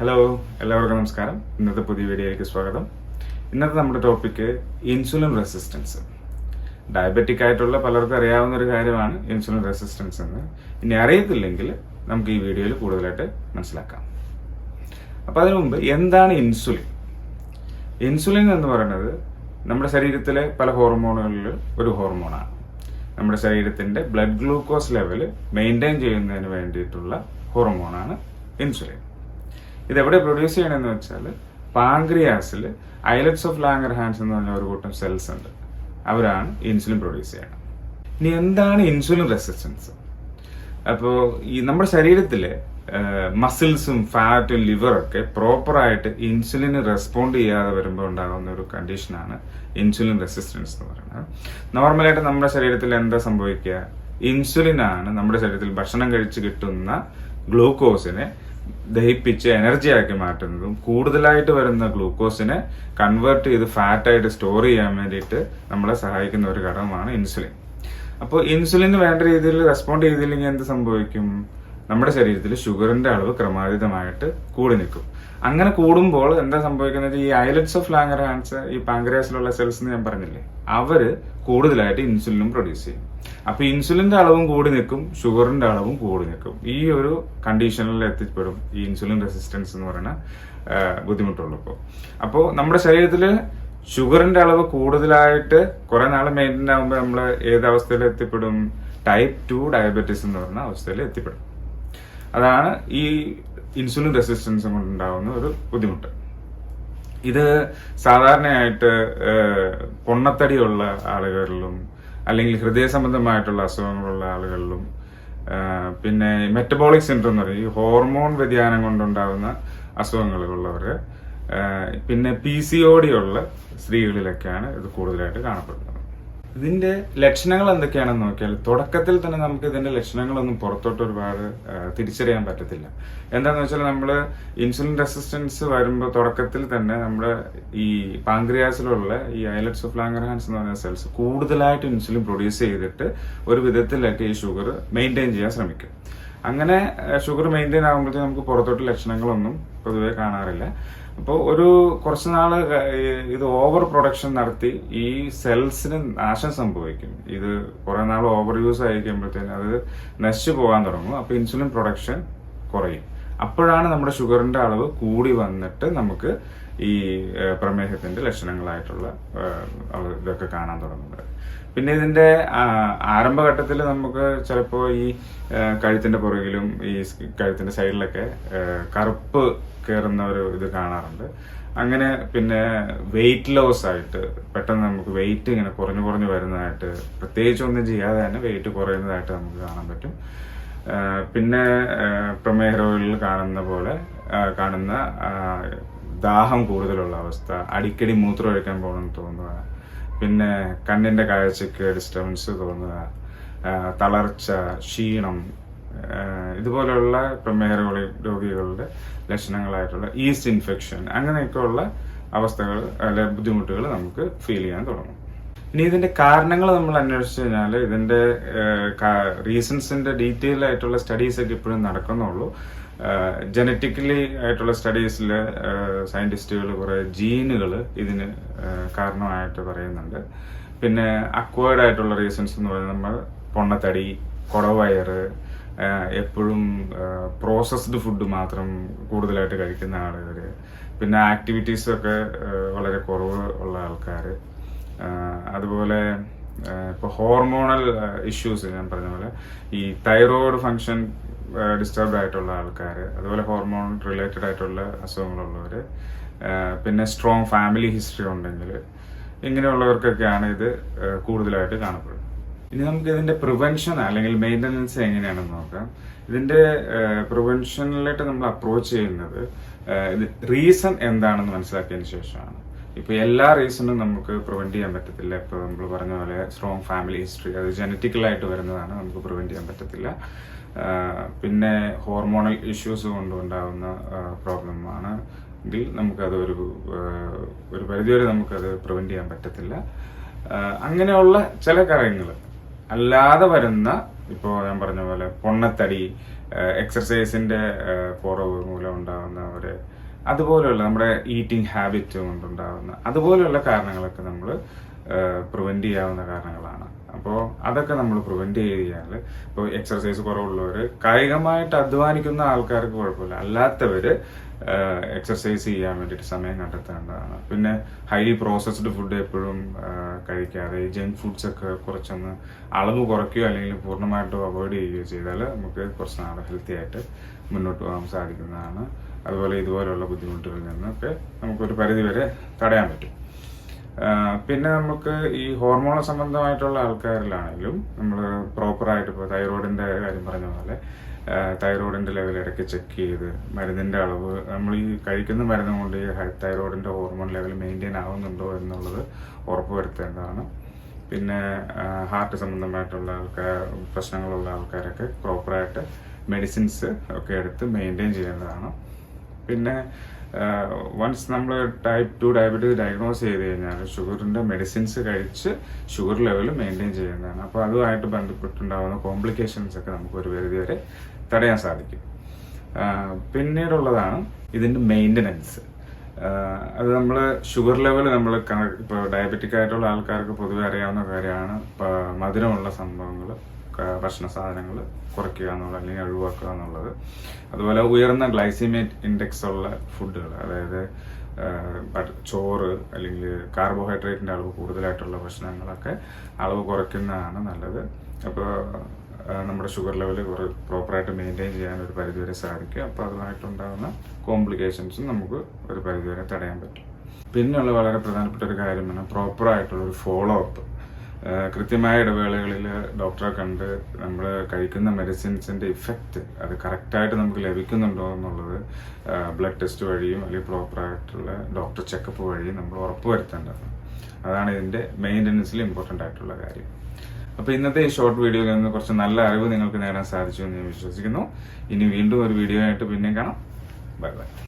Hello എല്ലാവർക്കും നമസ്കാരം. ഇന്നത്തെ പുതിയ വീഡിയോയിലേക്ക് സ്വാഗതം. ഇന്നത്തെ നമ്മുടെ ടോപ്പിക്ക് ഇൻസുലിൻ റെസിസ്റ്റൻസ് ഡയബറ്റിക് ആയിട്ടുള്ള പലർക്കും അറിയാവുന്ന ഒരു കാര്യമാണ് ഇൻസുലിൻ റെസിസ്റ്റൻസ് എന്ന്. ഇനി അറിയത്തില്ലെങ്കിൽ നമുക്ക് ഈ വീഡിയോയിൽ കൂടുതലായിട്ട് മനസ്സിലാക്കാം. അപ്പോൾ അതിനു മുമ്പ് എന്താണ് ഇൻസുലിൻ ഇൻസുലിൻ എന്ന് പറയുന്നത് നമ്മുടെ ശരീരത്തിലെ പല ഹോർമോണുകളിൽ ഒരു ഹോർമോണാണ് നമ്മുടെ ശരീരത്തിന്റെ ബ്ലഡ് ഗ്ലൂക്കോസ് ലെവൽ മെയിന്റെയിൻ ചെയ്യുന്നതിന് വേണ്ടിയിട്ടുള്ള ഹോർമോണാണ് ഇൻസുലിൻ ഇതെവിടെ പ്രൊഡ്യൂസ് ചെയ്യണമെന്ന് വെച്ചാൽ പാങ്ക്രിയാസിൽ ഐലറ്റ്സ് ഓഫ് ലാങ്കർ ഹാൻഡ്സ് എന്ന് പറഞ്ഞ ഒരു കൂട്ടം സെൽസ് ഉണ്ട്. അവരാണ് ഇൻസുലിൻ പ്രൊഡ്യൂസ് ചെയ്യണം ഇനി എന്താണ് ഇൻസുലിൻ റെസിസ്റ്റൻസ് അപ്പോൾ ഈ നമ്മുടെ ശരീരത്തിലെ മസിൽസും ഫാറ്റും ലിവറൊക്കെ പ്രോപ്പറായിട്ട് ഇൻസുലിന് റെസ്പോണ്ട് ചെയ്യാതെ വരുമ്പോൾ ഉണ്ടാകുന്ന ഒരു കണ്ടീഷനാണ് ഇൻസുലിൻ റെസിസ്റ്റൻസ് എന്ന് പറയുന്നത്. നോർമലായിട്ട് നമ്മുടെ ശരീരത്തിൽ എന്താ സംഭവിക്കുക? ഇൻസുലിനാണ് നമ്മുടെ ശരീരത്തിൽ ഭക്ഷണം കഴിച്ച് കിട്ടുന്ന ഗ്ലൂക്കോസിനെ ദഹിപ്പിച്ച് എനർജി ആക്കി മാറ്റുന്നതും കൂടുതലായിട്ട് വരുന്ന ഗ്ലൂക്കോസിനെ കൺവേർട്ട് ചെയ്ത് ഫാറ്റായിട്ട് സ്റ്റോർ ചെയ്യാൻ വേണ്ടിയിട്ട് നമ്മളെ സഹായിക്കുന്ന ഒരു ഘടകമാണ് ഇൻസുലിൻ അപ്പോൾ ഇൻസുലിന് വേണ്ട രീതിയിൽ റെസ്പോണ്ട് ചെയ്തില്ലെങ്കിൽ എന്ത് സംഭവിക്കും? നമ്മുടെ ശരീരത്തിൽ ഷുഗറിന്റെ അളവ് ക്രമാതീതമായിട്ട് കൂടി നിൽക്കും. അങ്ങനെ കൂടുമ്പോൾ എന്താ സംഭവിക്കുന്നത്? ഈ ഐലറ്റ്സ് ഓഫ് ലാംഗറാൻസ് ഈ പാങ്ക്രിയാസിലുള്ള സെൽസ് എന്ന് ഞാൻ പറഞ്ഞില്ലേ അവർ കൂടുതലായിട്ട് ഇൻസുലിനും പ്രൊഡ്യൂസ് ചെയ്യും. അപ്പൊ ഇൻസുലിന്റെ അളവും കൂടി നിൽക്കും ഷുഗറിന്റെ അളവും കൂടി നിൽക്കും. ഈ ഒരു കണ്ടീഷനിൽ എത്തിപ്പെടും ഈ ഇൻസുലിൻ റെസിസ്റ്റൻസ് എന്ന് പറയുന്ന ബുദ്ധിമുട്ടുള്ളപ്പോൾ അപ്പോൾ നമ്മുടെ ശരീരത്തിൽ ഷുഗറിന്റെ അളവ് കൂടുതലായിട്ട് കുറെ നാൾ മെയിന്റെയിൻ ആകുമ്പോൾ നമ്മൾ ഏത് അവസ്ഥയിൽ എത്തിപ്പെടും? ടൈപ്പ് ടു ഡയബറ്റീസ് എന്ന് പറയുന്ന അവസ്ഥയിൽ എത്തിപ്പെടും. അതാണ് ഈ ഇൻസുലിൻ റെസിസ്റ്റൻസ് കൊണ്ടുണ്ടാകുന്ന ഒരു ബുദ്ധിമുട്ട്. ഇത് സാധാരണയായിട്ട് പൊണ്ണത്തടിയുള്ള ആളുകളിലും അല്ലെങ്കിൽ ഹൃദയ സംബന്ധമായിട്ടുള്ള അസുഖങ്ങളുള്ള ആളുകളിലും പിന്നെ മെറ്റബോളിക് സിൻഡ്രം എന്ന് പറയും. ഈ ഹോർമോൺ വ്യതിയാനം കൊണ്ടുണ്ടാകുന്ന അസുഖങ്ങളുള്ളവർ പിന്നെ പി സി ഒ ഡി ഉള്ള സ്ത്രീകളിലൊക്കെയാണ് ഇത് കൂടുതലായിട്ട് കാണപ്പെടുന്നത്. ഇതിന്റെ ലക്ഷണങ്ങൾ എന്തൊക്കെയാണെന്ന് നോക്കിയാൽ തുടക്കത്തിൽ തന്നെ നമുക്ക് ഇതിന്റെ ലക്ഷണങ്ങളൊന്നും പുറത്തോട്ട് ഒരുപാട് തിരിച്ചറിയാൻ പറ്റത്തില്ല. എന്താണെന്ന് വെച്ചാൽ നമ്മൾ ഇൻസുലിൻ റെസിസ്റ്റൻസ് വരുമ്പോൾ തുടക്കത്തിൽ തന്നെ നമ്മുടെ ഈ പാങ്ക്രിയാസിലുള്ള ഈ ഐലറ്റ്സ് ഓഫ് ലാംഗർഹാൻസ് എന്ന് പറയുന്ന സെൽസ് കൂടുതലായിട്ട് ഇൻസുലിൻ പ്രൊഡ്യൂസ് ചെയ്തിട്ട് ഒരു വിധത്തിലൊക്കെ ഈ ഷുഗർ മെയിന്റെയിൻ ചെയ്യാൻ ശ്രമിക്കും. അങ്ങനെ ഷുഗർ മെയിന്റെയിൻ ആകുമ്പോഴത്തേക്ക് നമുക്ക് പുറത്തോട്ട് ലക്ഷണങ്ങളൊന്നും പൊതുവെ കാണാറില്ല. അപ്പോൾ ഒരു കുറച്ച് നാൾ ഇത് ഓവർ പ്രൊഡക്ഷൻ നടത്തി ഈ സെൽസിന് നാശം സംഭവിക്കും. ഇത് കുറെ നാൾ ഓവർ യൂസ് ആയി അത് നശിച്ചു പോകാൻ തുടങ്ങും. അപ്പൊ ഇൻസുലിൻ പ്രൊഡക്ഷൻ കുറയും. അപ്പോഴാണ് നമ്മുടെ ഷുഗറിന്റെ അളവ് കൂടി വന്നിട്ട് നമുക്ക് ഈ പ്രമേഹത്തിന്റെ ലക്ഷണങ്ങളായിട്ടുള്ള ഇതൊക്കെ കാണാൻ തുടങ്ങുന്നത്. പിന്നെ ഇതിന്റെ ആ, ആരംഭഘട്ടത്തിൽ നമുക്ക് ചിലപ്പോൾ ഈ കഴുത്തിന്റെ പുറകിലും ഈ കഴുത്തിന്റെ സൈഡിലൊക്കെ കറുപ്പ് കയറുന്ന ഒരു ഇത് കാണാറുണ്ട്. അങ്ങനെ പിന്നെ വെയിറ്റ് ലോസ് ആയിട്ട് പെട്ടെന്ന് നമുക്ക് വെയിറ്റ് ഇങ്ങനെ കുറഞ്ഞു കുറഞ്ഞു വരുന്നതായിട്ട് പ്രത്യേകിച്ച് ഒന്നും ചെയ്യാതെ തന്നെ വെയിറ്റ് കുറയുന്നതായിട്ട് നമുക്ക് കാണാൻ പറ്റും. പിന്നെ പ്രമേഹ രോഗികളിൽ കാണുന്ന പോലെ കാണുന്ന ദാഹം കൂടുതലുള്ള അവസ്ഥ അടിക്കടി മൂത്രം ഒഴിക്കാൻ പോകണമെന്ന് തോന്നുക പിന്നെ കണ്ണിന്റെ കാഴ്ചക്ക് ഡിസ്റ്റർബൻസ് തോന്നുക തളർച്ച ക്ഷീണം ഇതുപോലെയുള്ള പ്രമേഹ രോഗികളുടെ ലക്ഷണങ്ങളായിട്ടുള്ള ഈസ്റ്റ് ഇൻഫെക്ഷൻ അങ്ങനെയൊക്കെയുള്ള അവസ്ഥകൾ അല്ലെ ബുദ്ധിമുട്ടുകൾ നമുക്ക് ഫീൽ ചെയ്യാൻ തുടങ്ങും. ഇനി ഇതിന്റെ കാരണങ്ങൾ നമ്മൾ അന്വേഷിച്ചു കഴിഞ്ഞാൽ ഇതിന്റെ റീസൺസിന്റെ ഡീറ്റെയിൽ ആയിട്ടുള്ള സ്റ്റഡീസ് ഒക്കെ ഇപ്പോഴും നടക്കുന്നുള്ളൂ. ജനറ്റിക്കലി ആയിട്ടുള്ള സ്റ്റഡീസിൽ സയന്റിസ്റ്റുകൾ കുറേ ജീനുകൾ ഇതിന് കാരണമായിട്ട് പറയുന്നുണ്ട്. പിന്നെ അക്വേർഡ് ആയിട്ടുള്ള റീസൺസ് എന്ന് പറയുന്നത് നമ്മൾ പൊണ്ണത്തടി കുടവയറ് എപ്പോഴും പ്രോസസ്ഡ് ഫുഡ് മാത്രം കൂടുതലായിട്ട് കഴിക്കുന്ന ആളുകൾ പിന്നെ ആക്ടിവിറ്റീസൊക്കെ വളരെ കുറവ് ഉള്ള ആൾക്കാർ അതുപോലെ ഇപ്പോൾ ഹോർമോണൽ ഇഷ്യൂസ് ഞാൻ പറഞ്ഞ പോലെ ഈ തൈറോയ്ഡ് ഫങ്ഷൻ ഡിസ്റ്റർബ് ആയിട്ടുള്ള ആൾക്കാർ അതുപോലെ ഹോർമോൺ റിലേറ്റഡ് ആയിട്ടുള്ള അസുഖങ്ങളുള്ളവർ പിന്നെ സ്ട്രോങ് ഫാമിലി ഹിസ്റ്ററി ഉണ്ടെങ്കിൽ ഇങ്ങനെയുള്ളവർക്കൊക്കെയാണ് ഇത് കൂടുതലായിട്ട് കാണപ്പെടുന്നത്. ഇനി നമുക്ക് ഇതിന്റെ പ്രിവെൻഷൻ അല്ലെങ്കിൽ മെയിന്റനൻസ് എങ്ങനെയാണെന്ന് നോക്കാം. ഇതിന്റെ പ്രിവെൻഷനിലായിട്ട് നമ്മൾ അപ്രോച്ച് ചെയ്യുന്നത് ഇത് റീസൺ എന്താണെന്ന് മനസ്സിലാക്കിയതിന് ശേഷമാണ്. ഇപ്പൊ എല്ലാ റീസണും നമുക്ക് പ്രിവെന്റ് ചെയ്യാൻ പറ്റത്തില്ല. ഇപ്പൊ നമ്മൾ പറഞ്ഞ പോലെ സ്ട്രോങ് ഫാമിലി ഹിസ്റ്ററി അത് ജനറ്റിക്കലായിട്ട് വരുന്നതാണ് നമുക്ക് പ്രിവെന്റ് ചെയ്യാൻ പറ്റത്തില്ല. പിന്നെ ഹോർമോണൽ ഇഷ്യൂസ് കൊണ്ടുണ്ടാകുന്ന പ്രോബ്ലമാണ് എങ്കിൽ നമുക്കത് ഒരു ഒരു പരിധിവരെ നമുക്കത് പ്രിവെന്റ് ചെയ്യാൻ പറ്റത്തില്ല. അങ്ങനെയുള്ള ചില കാര്യങ്ങൾ അല്ലാതെ വരുന്ന ഇപ്പോൾ ഞാൻ പറഞ്ഞ പോലെ പൊണ്ണത്തടി എക്സർസൈസിന്റെ കുറവ് മൂലം ഉണ്ടാകുന്ന ഒരു അതുപോലെയുള്ള നമ്മുടെ ഈറ്റിംഗ് ഹാബിറ്റ് കൊണ്ടുണ്ടാകുന്ന അതുപോലെയുള്ള കാരണങ്ങളൊക്കെ നമ്മൾ പ്രിവെന്റ് ചെയ്യാവുന്ന കാരണങ്ങളാണ്. അപ്പോൾ അതൊക്കെ നമ്മൾ പ്രിവെന്റ് കഴിഞ്ഞാൽ ഇപ്പോൾ എക്സർസൈസ് കുറവുള്ളവർ കായികമായിട്ട് അധ്വാനിക്കുന്ന ആൾക്കാർക്ക് കുഴപ്പമില്ല. അല്ലാത്തവർ എക്സർസൈസ് ചെയ്യാൻ വേണ്ടിയിട്ട് സമയം കണ്ടെത്തേണ്ടതാണ്. പിന്നെ ഹൈലി പ്രോസസ്ഡ് ഫുഡ് എപ്പോഴും കഴിക്കാതെ ജങ്ക് ഫുഡ്സ് ഒക്കെ കുറച്ചൊന്ന് അളവ് കുറയ്ക്കുകയോ അല്ലെങ്കിൽ പൂർണമായിട്ടും അവോയ്ഡ് ചെയ്യുകയോ ചെയ്താൽ നമുക്ക് കുറച്ച് നാളെ ഹെൽത്തി ആയിട്ട് മുന്നോട്ട് പോകാൻ സാധിക്കുന്നതാണ്. അതുപോലെ ഇതുപോലെയുള്ള ബുദ്ധിമുട്ടുകളിൽ നിന്നൊക്കെ നമുക്കൊരു പരിധിവരെ തടയാൻ പറ്റും. പിന്നെ നമുക്ക് ഈ ഹോർമോൺ സംബന്ധമായിട്ടുള്ള ആൾക്കാരിലാണെങ്കിലും നമ്മൾ പ്രോപ്പറായിട്ട് ഇപ്പോൾ തൈറോയിഡിന്റെ കാര്യം പറഞ്ഞ പോലെ തൈറോയിഡിന്റെ ലെവൽ ഇടയ്ക്ക് ചെക്ക് ചെയ്ത് മരുന്നിന്റെ അളവ് നമ്മൾ ഈ കഴിക്കുന്ന മരുന്ന് കൊണ്ട് ഈ തൈറോയിഡിന്റെ ഹോർമോൺ ലെവൽ മെയിന്റെയിൻ ആവുന്നുണ്ടോ എന്നുള്ളത് ഉറപ്പുവരുത്തേണ്ടതാണ്. പിന്നെ ഹാർട്ട് സംബന്ധമായിട്ടുള്ള ആൾക്കാർ പ്രശ്നങ്ങളുള്ള ആൾക്കാരൊക്കെ പ്രോപ്പറായിട്ട് മെഡിസിൻസ് ഒക്കെ എടുത്ത് മെയിന്റെയിൻ ചെയ്യേണ്ടതാണ്. പിന്നെ വൺസ് നമ്മൾ ടൈപ്പ് ടു ഡയബറ്റീസ് ഡയഗ്നോസ് ചെയ്ത് കഴിഞ്ഞാൽ ഷുഗറിന്റെ മെഡിസിൻസ് കഴിച്ച് ഷുഗർ ലെവൽ മെയിന്റെയിൻ ചെയ്യുന്നതാണ് അപ്പോൾ അതുമായിട്ട് ബന്ധപ്പെട്ടുണ്ടാകുന്ന കോംപ്ലിക്കേഷൻസ് ഒക്കെ നമുക്ക് ഒരു പരിധി വരെ തടയാൻ സാധിക്കും. പിന്നീടുള്ളതാണ് ഇതിന്റെ മെയിന്റനൻസ് അത് നമ്മൾ ഷുഗർ ലെവൽ നമ്മൾ ഇപ്പോൾ ഡയബറ്റിക് ആയിട്ടുള്ള ആൾക്കാർക്ക് പൊതുവെ അറിയാവുന്ന കാര്യമാണ് മധുരമുള്ള സംഭവങ്ങൾ ഭക്ഷണ സാധനങ്ങൾ കുറയ്ക്കുക എന്നുള്ളത് അല്ലെങ്കിൽ ഒഴിവാക്കുക എന്നുള്ളത്. അതുപോലെ ഉയർന്ന ഗ്ലൈസിമേറ്റ് ഇൻഡെക്സ് ഉള്ള ഫുഡുകൾ അതായത് ചോറ് അല്ലെങ്കിൽ കാർബോഹൈഡ്രേറ്റിന്റെ അളവ് കൂടുതലായിട്ടുള്ള ഭക്ഷണങ്ങളൊക്കെ അളവ് കുറയ്ക്കുന്നതാണ് നല്ലത്. അപ്പോൾ നമ്മുടെ ഷുഗർ ലെവൽ കുറേ പ്രോപ്പറായിട്ട് മെയിന്റെയിൻ ചെയ്യാൻ ഒരു പരിധിവരെ സാധിക്കും. അപ്പോൾ അതുമായിട്ടുണ്ടാകുന്ന കോംപ്ലിക്കേഷൻസും നമുക്ക് ഒരു പരിധിവരെ തടയാൻ പറ്റും. പിന്നെയുള്ള വളരെ പ്രധാനപ്പെട്ട ഒരു കാര്യമാണ് പ്രോപ്പറായിട്ടുള്ള ഒരു ഫോളോ അപ്പ്. കൃത്യമായ ഇടവേളകളിൽ ഡോക്ടറെ കണ്ട് നമ്മൾ കഴിക്കുന്ന മെഡിസിൻസിന്റെ ഇഫക്റ്റ് അത് കറക്റ്റായിട്ട് നമുക്ക് ലഭിക്കുന്നുണ്ടോ എന്നുള്ളത് ബ്ലഡ് ടെസ്റ്റ് വഴിയും അല്ലെങ്കിൽ പ്രോപ്പറായിട്ടുള്ള ഡോക്ടർ ചെക്കപ്പ് വഴിയും നമ്മൾ ഉറപ്പുവരുത്തേണ്ടത് അതാണ് ഇതിന്റെ മെയിന്റനൻസിൽ ഇമ്പോർട്ടന്റ് ആയിട്ടുള്ള കാര്യം. അപ്പോൾ ഇന്നത്തെ ഈ ഷോർട്ട് വീഡിയോയിൽ നിന്ന് കുറച്ച് നല്ല അറിവ് നിങ്ങൾക്ക് നേടാൻ സാധിച്ചു എന്ന് ഞാൻ വിശ്വസിക്കുന്നു. ഇനി വീണ്ടും ഒരു വീഡിയോ ആയിട്ട് പിന്നെയും കാണാം. Bye bye.